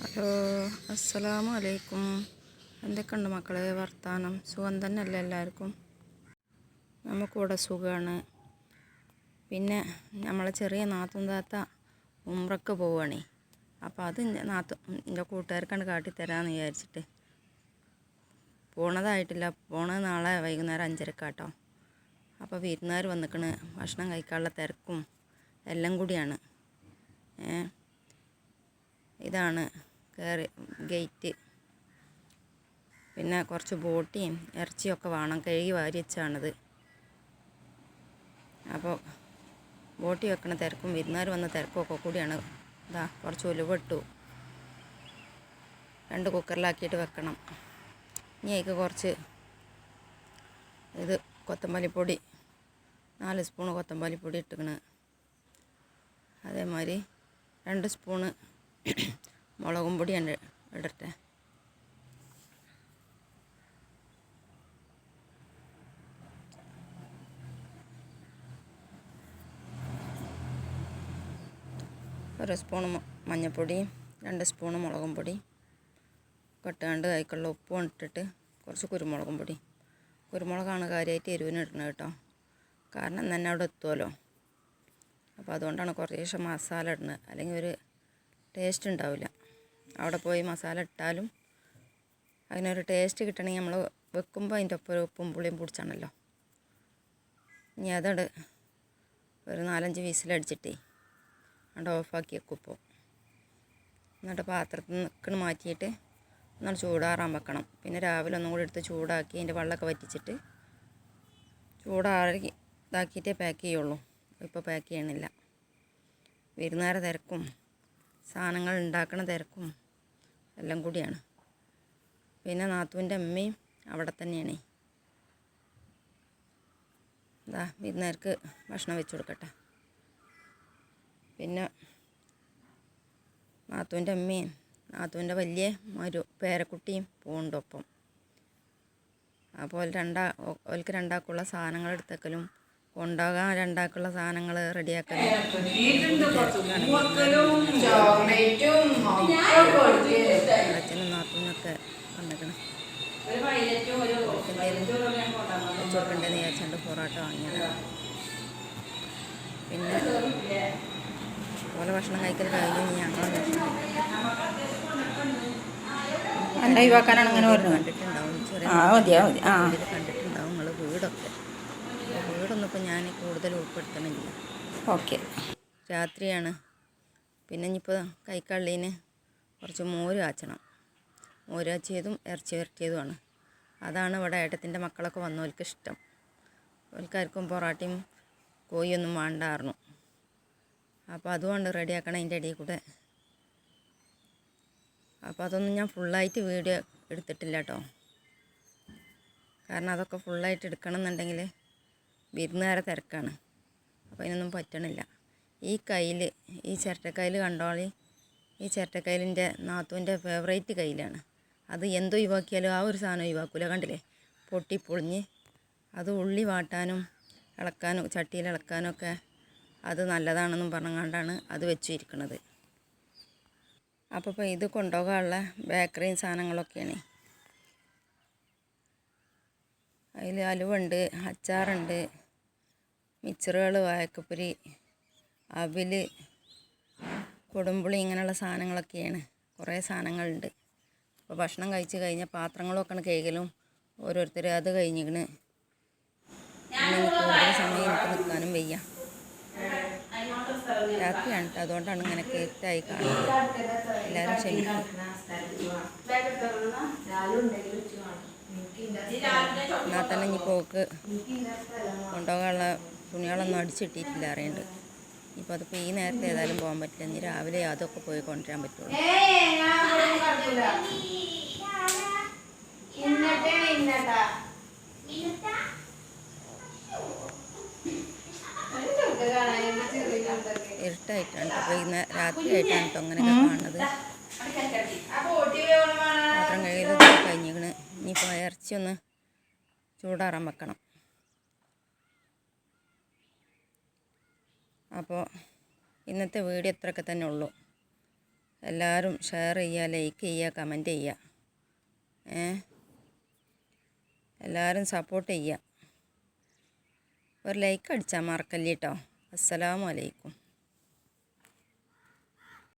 Hello അസ്സലാമു അലൈക്കും എന്തൊക്കെയുണ്ട് മക്കളെ വർത്താനം? സുഖം തന്നെയല്ലേ എല്ലാവർക്കും? നമുക്കിവിടെ സുഖമാണ് പിന്നെ നമ്മളെ ചെറിയ നാത്തും താത്ത ഉമ്രക്ക് പോവുകയാണേ അപ്പോൾ അത് നാത്തു എന്റെ കൂട്ടുകാർക്കാണ് കാട്ടിത്തരാമെന്ന് വിചാരിച്ചിട്ട്. പോണതായിട്ടില്ല. പോണത് നാളെ വൈകുന്നേരം അഞ്ചരക്കാട്ടോ. അപ്പോൾ വിരുന്നുകാർ വന്നിക്കണ്. ഭക്ഷണം കഴിക്കാനുള്ള തിരക്കും എല്ലാം കൂടിയാണ്. ഇതാണ്. കയറി ഗേറ്റ്. പിന്നെ കുറച്ച് ബോട്ടിയും ഇറച്ചിയൊക്കെ വേണം. കഴുകി വാരി വെച്ചാണത്. അപ്പോൾ ബോട്ടി വെക്കണ തിരക്കും വിരുന്നുകാർ വന്ന തിരക്കും ഒക്കെ കൂടിയാണ്. ഇതാ കുറച്ച് ഉലുവിട്ടു രണ്ട് കുക്കറിലാക്കിയിട്ട് വെക്കണം. ഇനി അതിക്ക് കുറച്ച് ഇത് കൊത്തമ്പാലിപ്പൊടി നാല് സ്പൂണ് കൊത്തമ്പാലിപ്പൊടി ഇട്ടിക്കണ് അതേമാതിരി രണ്ട് സ്പൂണ് മുളകും പൊടി ഉണ്ട് ഇടട്ടെ. ഒരു സ്പൂണ് മഞ്ഞൾപ്പൊടി രണ്ട് സ്പൂണ് മുളകും പൊടി കെട്ടാണ്ട് അതിക്കുള്ള ഉപ്പും ഇട്ടിട്ട് കുറച്ച് കുരുമുളകും പൊടി. കുരുമുളകാണ് കാര്യമായിട്ട് എരിവിന് ഇടുന്നത് കേട്ടോ. കാരണം തന്നെ അവിടെ എത്തുമല്ലോ അപ്പോൾ അതുകൊണ്ടാണ് കുറേശ്ശെ മസാല ഇടുന്നത്. അല്ലെങ്കിൽ ഒരു ടേസ്റ്റ് ഉണ്ടാവില്ല. അവിടെ പോയി മസാല ഇട്ടാലും അതിനൊരു ടേസ്റ്റ് കിട്ടണമെങ്കിൽ നമ്മൾ വെക്കുമ്പോൾ അതിന്റെ ഒപ്പം ഒരു ഉപ്പും പുളിയും പിടിച്ചാണല്ലോ. ഇനി അതോട് ഒരു നാലഞ്ച് വിസിലടിച്ചിട്ടേ അവിടെ ഓഫാക്കി വെക്കും ഇപ്പോൾ എന്നിട്ട് പാത്രത്തിൽ നിൽക്കണ് മാറ്റിയിട്ട് ഒന്നാണ് ചൂടാറാൻ വെക്കണം. പിന്നെ രാവിലെ ഒന്നും കൂടി എടുത്ത് ചൂടാക്കി അതിന്റെ വെള്ളമൊക്കെ വറ്റിച്ചിട്ട് ചൂടാറി ഇതാക്കിയിട്ടേ പാക്ക് ചെയ്യുള്ളൂ. ഇപ്പോൾ പാക്ക് ചെയ്യണില്ല. വിരുന്നുകാരെ തിരക്കും സാധനങ്ങൾ ഉണ്ടാക്കണ തിരക്കും. എല്ലാം കൂടിയാണ്. പിന്നെ നാത്തുവിന്റെ അമ്മയും അവിടെ തന്നെയാണ്. ഇതാ വിരുന്നേർക്ക് ഭക്ഷണം വെച്ച് കൊടുക്കട്ടെ. പിന്നെ നാത്തുവിന്റെ അമ്മയും നാത്തുവിന്റെ വലിയ ഒരു പേരക്കുട്ടിയും പോകുന്നുണ്ട് ഒപ്പം അപ്പോൾ രണ്ടാ ഓൽക്ക് രണ്ടാക്കുള്ള സാധനങ്ങൾ എടുത്തേക്കലും കൊണ്ടുപോകാൻ രണ്ടാക്കുള്ള സാധനങ്ങൾ റെഡിയാക്കാൻ. അച്ഛനും നാത്തൂനൊക്കെ വന്നിക്കണം വെച്ച് കൊടുക്കണ്ടെന്ന് വിചാരിച്ചുകൊണ്ട് പൊറോട്ട വാങ്ങിയത്. പിന്നെ പോലെ ഭക്ഷണം കഴിക്കൽ കഴിഞ്ഞു ഞങ്ങൾ പറഞ്ഞത്. കണ്ടിട്ടുണ്ടാവും. ചെറിയ ആ മതിയാ മതി ആ ഇതിൽ കണ്ടിട്ടുണ്ടാവും നിങ്ങൾ വീടൊക്കെ അപ്പോൾ വീടൊന്നും ഇപ്പോൾ ഞാൻ കൂടുതൽ ഉൾപ്പെടുത്തണില്ല. ഓക്കെ. രാത്രിയാണ്. പിന്നെ ഇനിയിപ്പോൾ കൈക്കള്ളീന് കുറച്ച് മോര് കാച്ചണം. മോര് കാച്ചിയതും ഇറച്ചി വരട്ടിയതുമാണ്. അതാണ് ഇവിടെ ഏട്ടത്തിന്റെ മക്കളൊക്കെ വന്നവർക്ക് ഇഷ്ടം. ഓൽക്കാർക്കും പൊറാട്ടയും കോഴിയൊന്നും വേണ്ടായിരുന്നു അപ്പോൾ അതുകൊണ്ട് റെഡിയാക്കണം അതിന്റെ ഇടയിൽ കൂടെ. അപ്പോൾ അതൊന്നും ഞാൻ ഫുള്ളായിട്ട് വീഡിയോ എടുത്തിട്ടില്ല കേട്ടോ. കാരണം അതൊക്കെ ഫുള്ളായിട്ട് എടുക്കണം എന്നുണ്ടെങ്കിൽ വിരുന്നുകാരെ തിരക്കാണ്. അപ്പോൾ അതിനൊന്നും പറ്റണില്ല. ഈ കയ്യിൽ ഈ ചിരട്ടക്കയ്യിൽ കണ്ടോളി. ഈ ചിരട്ടക്കയ്യിലിന്റെ നാത്തുവിന്റെ ഫേവറേറ്റ് കയ്യിലാണ്. അത് എന്ത് ഒഴിവാക്കിയാലും ആ ഒരു സാധനം ഒഴിവാക്കൂല. കണ്ടില്ലേ? പൊട്ടി പൊട്ടിപ്പൊളിഞ്ഞ് അത് ഉള്ളി വാട്ടാനും ഇളക്കാനും ചട്ടിയിൽ ഇളക്കാനും ഒക്കെ അത് നല്ലതാണെന്നും പറഞ്ഞുകൊണ്ടാണ് അത് വെച്ചിരിക്കുന്നത് അപ്പോൾ ഇപ്പോൾ ഇത് കൊണ്ടുപോകാനുള്ള ബേക്കറിയും സാധനങ്ങളൊക്കെയാണ്. അതിൽ അലുവുണ്ട് അച്ചാറുണ്ട് മിച്ചറുകൾ വായക്കപ്പൊരി അവിൽ കൊടുമ്പുളി ഇങ്ങനെയുള്ള സാധനങ്ങളൊക്കെയാണ്. കുറേ സാധനങ്ങളുണ്ട്. അപ്പോൾ ഭക്ഷണം കഴിച്ച് കഴിഞ്ഞ പാത്രങ്ങളൊക്കെ കഴുകലും. ഓരോരുത്തർ അത് ഇനി കൂടുതൽ സമയം എനിക്ക് നിൽക്കാനും വയ്യ. രാത്രിയാണ് കേട്ടോ. അതുകൊണ്ടാണ് ഇങ്ങനെ കേറ്റായി കാണുന്നത്. എല്ലാവരും ക്ഷമിക്കും എന്നാൽ തന്നെ ഇനി പോക്ക് കൊണ്ടുപോകാനുള്ള തുണികളൊന്നും അടിച്ചിട്ടിട്ടില്ല അറിയണ്ട്. ഇപ്പം അതിപ്പോൾ ഈ നേരത്തെ ഏതായാലും പോകാൻ പറ്റില്ല. ഇനി രാവിലെ അതൊക്കെ പോയി കൊണ്ടുവരാൻ പറ്റുള്ളൂ. ഇരുട്ടായിട്ടാണ് അപ്പോൾ ഇന്ന് രാത്രിയായിട്ടാണ് കേട്ടോ അങ്ങനെയൊക്കെ കാണുന്നത്. ഒന്ന് ചൂടാറാൻ വെക്കണം. അപ്പോൾ ഇന്നത്തെ വീഡിയോ ഇത്രയൊക്കെ തന്നെ ഉള്ളൂ. എല്ലാവരും ഷെയർ ചെയ്യുക ലൈക്ക് ചെയ്യുക കമന്റ് ചെയ്യുക. ഏ? എല്ലാവരും സപ്പോർട്ട് ചെയ്യുക. ഒരു ലൈക്ക് അടിച്ചാൽ മറക്കല്ലേ കേട്ടോ അസ്സലാമു അലൈക്കും.